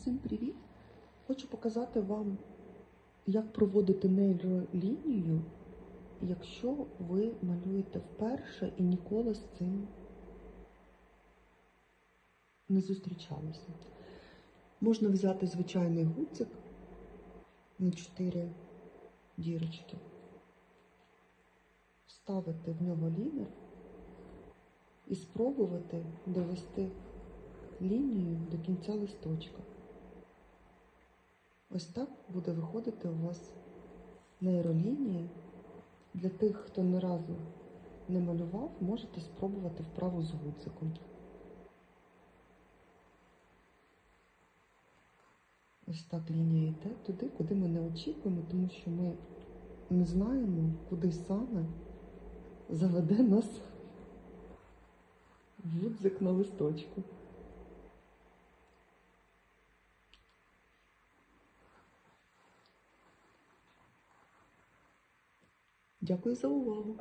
Всім привіт! Хочу показати вам, як проводити нейролінію, якщо ви малюєте вперше і ніколи з цим не зустрічалися. Можна взяти звичайний гудзик на 4 дірочки, вставити в нього лінер і спробувати довести лінію до кінця листочка. Ось так буде виходити у вас нейролінія. Для тих, хто ні разу не малював, можете спробувати вправу з гудзиком. Ось так лінія йде туди, куди ми не очікуємо, тому що ми не знаємо, куди саме заведе нас гудзик на листочку. Дякую за увагу.